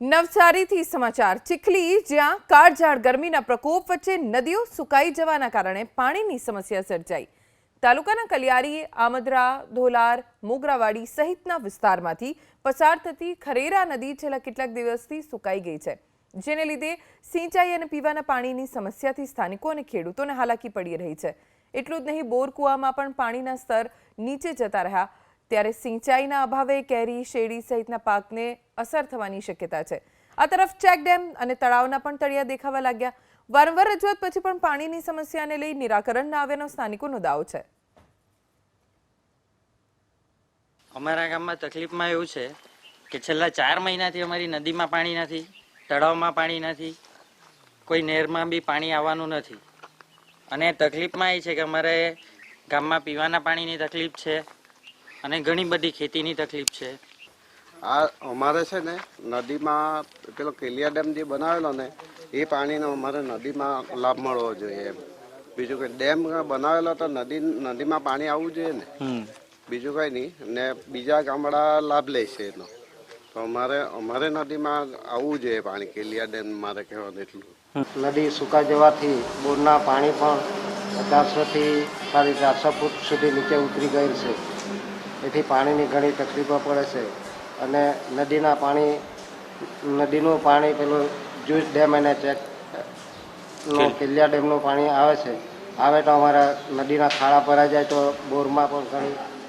નવસારીથી સમાચાર. ચીખલી, જ્યાં કાળઝાળ ગરમીના પ્રકોપ વચ્ચે નદીઓ સુકાઈ જવાના કારણે પાણીની સમસ્યા સર્જાઈ. તાલુકાના કલિયારી, આમદરા, ધોલાર, મોગરાવાડી સહિતના વિસ્તારમાંથી પસાર થતી ખરેરા નદી છેલ્લા કેટલાક દિવસથી સુકાઈ ગઈ છે. જેને લીધે સિંચાઈ અને પીવાના પાણીની સમસ્યાથી સ્થાનિકો અને ખેડૂતોને હાલાકી પડી રહી છે. એટલું જ નહીં બોર કૂવામાં પણ પાણીના સ્તર નીચે જતા રહ્યા. ત્યારે સિંચાઈના અભાવે કેરી, શેરડી સહિતના પાકને અસર થવાની શક્યતા છે. આ તરફ ચેક ડેમ અને તળાવના પણ તળિયા દેખાવા લાગ્યા. વારંવાર રજૂઆત પછી પણ પાણીની સમસ્યાને લઈ નિરાકરણ ના આવ્યાનો સ્થાનિકોનો દાવો છે. અમારા ગામમાં તકલીફમાં એવું છે કે છેલ્લા ચાર મહિનાથી અમારી નદીમાં પાણી નથી, તળાવમાં પાણી નથી, કોઈ નહેરમાં બી પાણી આવવાનું નથી. અને તકલીફમાં એ છે કે અમારે ગામમાં પીવાના પાણીની તકલીફ છે. અને ઘણી બધી ખેતીની તકલીફ છે. આ અમારે છે ને નદીમાં પેલો કેલિયા ડેમ જે બનાવેલો ને એ પાણીનો અમારે નદીમાં લાભ મળવો જોઈએ એમ. બીજું કંઈ ડેમ બનાવેલો તો નદી નદીમાં પાણી આવવું જોઈએ ને? બીજું કંઈ નહીં ને બીજા ગામડા લાભ લે છે એનો. તો અમારે અમારે નદીમાં આવવું જોઈએ પાણી કેલિયા ડેમ મારે કહેવાનું એટલું. નદી સૂકા જવાથી બોરના પાણી પણ ચારસોથી સાડી ચારસો ફૂટ સુધી નીચે ઉતરી ગયેલ છે. એથી પાણીની ઘણી તકલીફો પડે છે. અને નદીના પાણી નદીનું પાણી પેલું જ્યુસ ડેમ અને ચેક નો ડેમનું પાણી આવે છે. આવે તો અમારા નદીના ખાડા ભરાઈ જાય તો બોરમાં પણ ઘણી